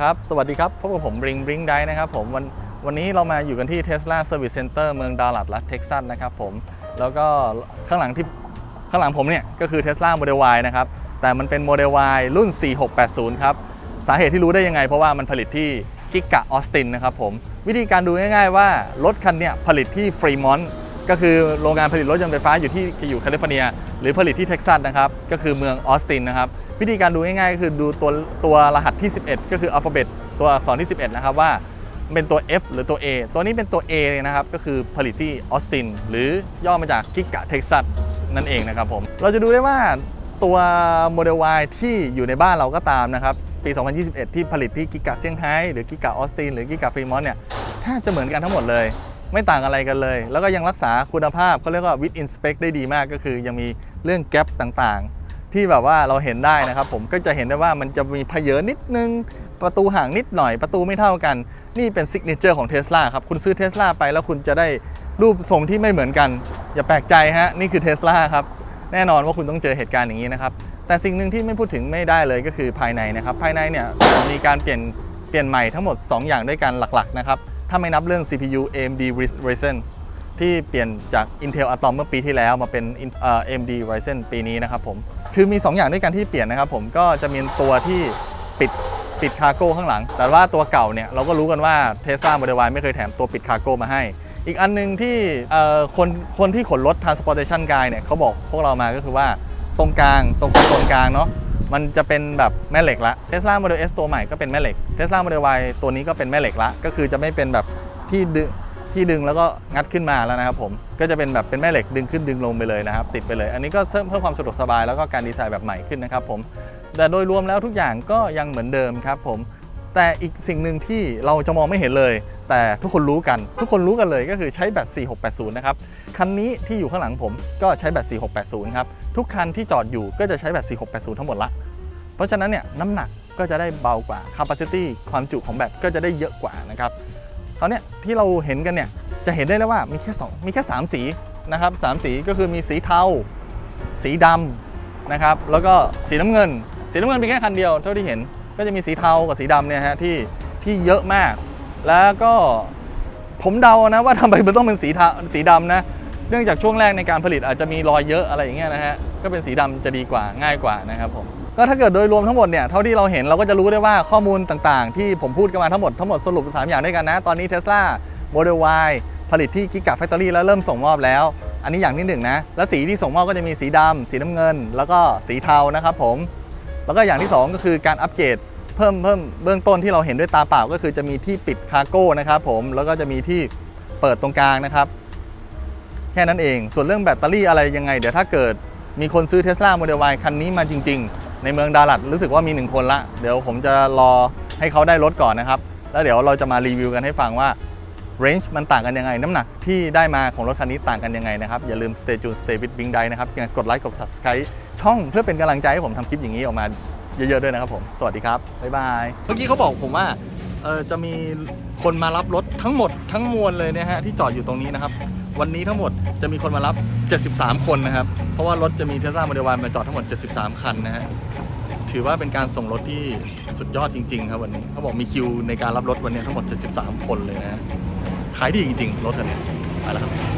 ครับ สวัสดีครับ พบกับผมริงริงได้นะครับผมวันวันนี้เรามาอยู่กันที่ Tesla Service Center เมืองดัลลัสรัฐเท็กซัสนะครับผม แล้วก็ข้างหลังที่ข้างหลังผมเนี่ย ก็คือ Tesla Model Y นะครับ แต่มันเป็น Model Y รุ่น 4680 ครับ สาเหตุที่รู้ได้ยังไง เพราะว่ามันผลิตที่กิกะออสตินนะครับผม วิธีการดูง่ายๆว่า รถคันเนี้ยผลิตที่ฟรีมอนต์ก็คือโรงงานผลิตรถยนต์ไฟฟ้าอยู่ที่อยู่แคลิฟอร์เนีย หรือผลิตที่เท็กซัสนะครับก็คือเมืองออสตินนะครับ วิธีการดูง่ายๆก็คือดูตัวตัวรหัสที่ 11 ก็คืออัลฟาเบตตัวอักษรที่ 11 นะครับว่าเป็นตัว F หรือตัว A ตัวนี้เป็นตัว A เลยนะครับ ก็คือผลิตที่ออสตินหรือย่อมาจากกิกะเท็กซัสนั่นเองนะครับผม เราจะดูได้ว่าตัว Model Y ที่อยู่ในบ้านเราก็ตามนะครับ ปี 2021 ที่ผลิตที่กิกะเซี่ยงไฮ้หรือกิกะออสตินหรือกิกะฟรีมอนต์เนี่ยแทบจะเหมือนกันทั้งหมดเลย ไม่ต่างอะไรกันเลย แล้วก็ยังรักษาคุณภาพเขาเรียกว่า with inspect ได้ดีมากก็คือยังมีเรื่องแกลบต่างๆ ที่แบบว่าเราเห็นได้นะครับ ผมก็จะเห็นได้ว่ามันจะมีเพเยอนิดนึง ประตูห่างนิดหน่อย ประตูไม่เท่ากัน นี่เป็นซิกเนเจอร์ของ Tesla ครับ คุณซื้อ Tesla ไปแล้วคุณจะได้รูปทรงที่ไม่เหมือนกัน อย่าแปลกใจฮะ นี่คือ Tesla ครับ แน่นอนว่าคุณต้องเจอเหตุการณ์อย่างนี้นะครับ แต่สิ่งหนึ่งที่ไม่พูดถึงไม่ได้เลยก็คือภายในนะครับ ภายในเนี่ยมีการเปลี่ยนเปลี่ยนใหม่ทั้งหมด 2 อย่างด้วยกันหลักๆนะครับ ถ้าไม่นับเรื่อง CPU AMD Ryzen ที่เปลี่ยนจาก Intel Atom เมื่อปีที่แล้วมาเป็น AMD Ryzen ปีนี้นะครับผม คือมี 2 อย่างด้วยกันที่เปลี่ยนนะครับผมก็จะมีตัวที่ปิดปิดคาร์โก้ข้างหลัง แต่ว่าตัวเก่าเนี่ยเราก็รู้กันว่า Tesla Model Y ไม่เคยแถมตัวปิดคาร์โก้มาให้ อีกอันหนึงที่คนคนที่ขนรถ Transportation Guide เนี่ยเขาบอกพวกเรามาก็คือว่าตรงกลางตรงตรงกลางเนาะมันจะเป็นแบบแม่เหล็กละ Tesla Model S ตัวใหม่ก็เป็นแม่เหล็ก Tesla Model Y ตัวนี้ก็เป็นแม่เหล็กละก็คือจะไม่เป็นแบบที่ดึง ที่ดึงแล้วก็งัดขึ้นมาแล้วนะครับผมก็จะเป็นแบบเป็นแม่เหล็กดึงขึ้นดึงลงไปเลยนะครับ ติดไปเลย อันนี้ก็เพิ่มเพิ่มความสะดวกสบายแล้วก็การดีไซน์แบบใหม่ขึ้นนะครับผมแต่โดยรวมแล้วทุกอย่างก็ยังเหมือนเดิมครับผมแต่อีกสิ่งหนึ่งที่เราจะมองไม่เห็นเลย แต่ทุกคนรู้กัน ทุกคนรู้กันเลยก็คือใช้แบต 4680 นะครับ คันนี้ที่อยู่ข้างหลังผมก็ใช้แบต 4680 ครับ ทุกคันที่จอดอยู่ก็จะใช้แบต 4680 ทั้งหมดละ เพราะฉะนั้นเนี่ยน้ำหนักก็จะได้เบากว่า capacity ความจุของแบตก็จะได้เยอะกว่านะครับ เขาวเนี่ยที่เราเห็นกันเนี่ยจะเห็นได้เลยว่ามีแค่สองมีแค่ 3 สีนะครับสามสีก็คือมีสีเทา สีดำนะครับแล้วก็สีน้ำเงิน สีน้ำเงินเป็นแค่คันเดียวเท่าที่เห็นก็จะมีสีเทากับสีดำเนี่ยฮะที่ที่เยอะมาก แล้วก็ผมเดานะว่าทำไมมันต้องเป็นสีเทาสีดำนะเนื่องจากช่วงแรกในการผลิตอาจจะมีรอยเยอะอะไรอย่างเงี้ยนะฮะก็เป็นสีดำจะดีกว่าง่ายกว่านะครับผม ก็ถ้าเกิดโดยรวมทั้งหมดเนี่ยเท่าที่เราเห็นเราก็จะรู้ได้ว่าข้อมูลต่างๆ ที่ผมพูดกันมาทั้งหมดทั้งหมดสรุป3อย่างด้วยกันนะ ตอนนี้ Tesla Model Y ผลิตที่ Giga Factory แล้วเริ่มส่งมอบแล้ว อันนี้อย่างที่หนึ่งนะ และสีที่ส่งมอบก็จะมีสีดำสีน้ำเงิน แล้วก็สีเทานะครับผม แล้วก็อย่างที่ 2 ก็คือการอัปเกรดเพิ่มเพิ่มเบื้องต้นที่เราเห็นด้วยตาเปล่าก็คือจะมีที่ปิดคาร์โก้นะครับผมแล้วก็จะมีที่เปิดตรงกลางนะครับ แค่นั้นเองส่วนเรื่องแบตเตอรี่อะไรยังไง เดี๋ยวถ้าเกิดมีคนซื้อ Tesla Model Y คันนี้มาจริง ๆ ในเมืองดาลัดรู้สึกว่ามีหนึ่งคนละ เดี๋ยวผมจะรอให้เขาได้รถก่อนนะครับ แล้วเดี๋ยวเราจะมารีวิวกันให้ฟังว่า range มันต่างกันยังไง น้ำหนักที่ได้มาของรถคันนี้ต่างกันยังไงนะครับ อย่าลืม stay tuned stay with Bing d a นะครับกดไลค์กด subscribe ช่องเพื่อเป็นกำลังใจให้ผมทำคลิปอย่างนี้ออกมาเยอะๆด้วยนะครับผม สวัสดีครับ บ๊ายบาย เมื่อกี้เขาบอกผมว่า เออจะมีคนมารับรถทั้งหมดทั้งมวลเลยเนี่ยฮะที่จอดอยู่ตรงนี้นะครับ วันนี้ทั้งหมดจะมีคนมารับ 73 คนนะครับ เพราะว่ารถจะมีเทสลาโมเดลวมาจอดทั้งหมด 73 คันนะฮะถือว่าเป็นการส่งรถที่สุดยอดจริง ๆ ครับวันนี้เขาบอกมีคิวในการรับรถวันนี้ทั้งหมด 73 คนเลยนะฮะขายดีจริง ๆ รถคันนี้ไปแล้วครับ